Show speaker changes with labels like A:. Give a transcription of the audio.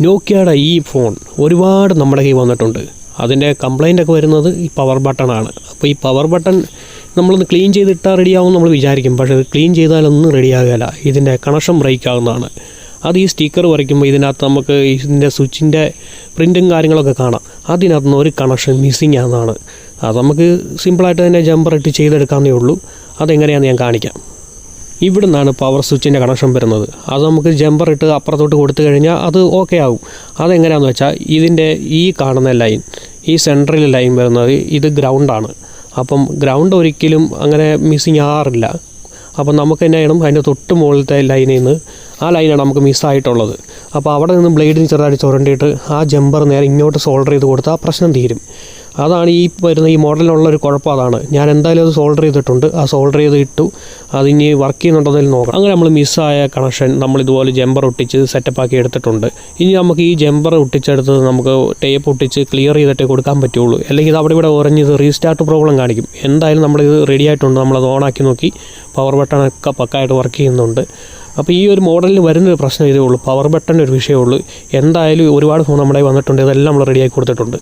A: നോക്കിയയുടെ ഈ ഫോൺ. ഒരുപാട് നമ്മുടെ കയ്യിൽ വന്നിട്ടുണ്ട്. അതിന്റെ കംപ്ലൈന്റ് ഒക്കെ വരുന്നത് ഈ പവർ ബട്ടണാണ് അപ്പോൾ ഈ പവർ ബട്ടൺ നമ്മളൊന്ന് ക്ലീൻ ചെയ്തിട്ടാൽ റെഡിയാവും നമ്മൾ വിചാരിക്കും. പക്ഷേ ക്ലീൻ ചെയ്താലൊന്നും റെഡിയാകില്ല ഇതിന്റെ കണക്ഷൻ ബ്രേക്ക് ആകുന്നതാണ് അത് ഈ സ്റ്റിക്കർ വരയ്ക്കുമ്പോൾ ഇതിനകത്ത് നമുക്ക് ഇതിന്റെ സ്വിച്ചിന്റെ പ്രിന്റും കാര്യങ്ങളൊക്കെ കാണാം. അതിനകത്ത് നിന്ന് ഒരു കണക്ഷൻ മിസ്സിങ് ആണെന്നാണ് അത് നമുക്ക് സിമ്പിളായിട്ട് തന്നെ ജമ്പർ ഇട്ട് ചെയ്തെടുക്കാവുന്നേ ഉള്ളൂ. അതെങ്ങനെയാണെന്ന് ഞാൻ കാണിക്കാം. ഇവിടെ നിന്നാണ് പവർ സ്വിച്ചിന്റെ കണക്ഷൻ വരുന്നത്. അത് നമുക്ക് ജമ്പർ ഇട്ട് അപ്പുറത്തോട്ട് കൊടുത്തു കഴിഞ്ഞാൽ അത് ഓക്കെ ആവും. അതെങ്ങനെയാണെന്ന് വെച്ചാൽ ഇതിന്റെ ഈ കാണുന്ന ലൈൻ ഈ സെൻട്രൽ ലൈൻ വരുന്നത് ഇത് ഗ്രൗണ്ടാണ് അപ്പം ഗ്രൗണ്ട് ഒരിക്കലും അങ്ങനെ മിസ്സിങ് ആറില്ല. അപ്പം നമുക്ക് തന്നെ ചെയ്യണം? അതിന്റെ തൊട്ട് മുകളിലത്തെ ലൈനിൽ നിന്ന് ആ ലൈനാണ് നമുക്ക് മിസ്സായിട്ടുള്ളത് അപ്പോൾ അവിടെ നിന്ന് ബ്ലേഡിന് ചെറുതായിട്ട് ചുരണ്ടിയിട്ട് ആ ജമ്പർ നേരെ ഇങ്ങോട്ട് സോൾഡർ ചെയ്ത് കൊടുത്താൽ പ്രശ്നം തീരും. അതാണ് ഈ വരുന്ന ഈ മോഡലിനുള്ള ഒരു കുഴപ്പം അതാണ്. ഞാൻ എന്തായാലും അത് സോൾഡർ ചെയ്തിട്ടുണ്ട്. ആ സോൾഡർ ചെയ്ത് ഇട്ടു. അതിനി വർക്ക് ചെയ്യുന്നുണ്ടെന്നതിൽ നോക്കാം. അങ്ങനെ നമ്മൾ മിസ്സായ കണക്ഷൻ നമ്മൾ ഇതുപോലെ ജമ്പർ ഒട്ടിച്ച് സെറ്റപ്പ് ആക്കി എടുത്തിട്ടുണ്ട്. ഇനി നമുക്ക് ഈ ജമ്പർ ഒട്ടിച്ചെടുത്ത് നമുക്ക് ടേപ്പ് ഒട്ടിച്ച് ക്ലിയർ ചെയ്തിട്ടേ കൊടുക്കാൻ പറ്റുള്ളൂ. അല്ലെങ്കിൽ ഇത് അവിടെ ഇവിടെ ഉറഞ്ഞത് റീസ്റ്റാർട്ട് പ്രോബ്ലം കാണിക്കും. എന്തായാലും നമ്മളിത് റെഡി ആയിട്ടുണ്ട്. നമ്മളത് ഓണാക്കി നോക്കി പവർ ബട്ടണൊക്കെ പക്കായിട്ട് വർക്ക് ചെയ്യുന്നുണ്ട്. അപ്പോൾ ഈ ഒരു മോഡലിന് വരുന്നൊരു പ്രശ്നം ഇതേ ഉള്ളൂ. പവർ ബട്ടന്റെ ഒരു വിഷയമുള്ളൂ എന്തായാലും ഒരുപാട് ഫോൺ നമ്മുടെ വന്നിട്ടുണ്ട്. ഇതെല്ലാം നമ്മൾ റെഡിയാക്കി കൊടുത്തിട്ടുണ്ട്.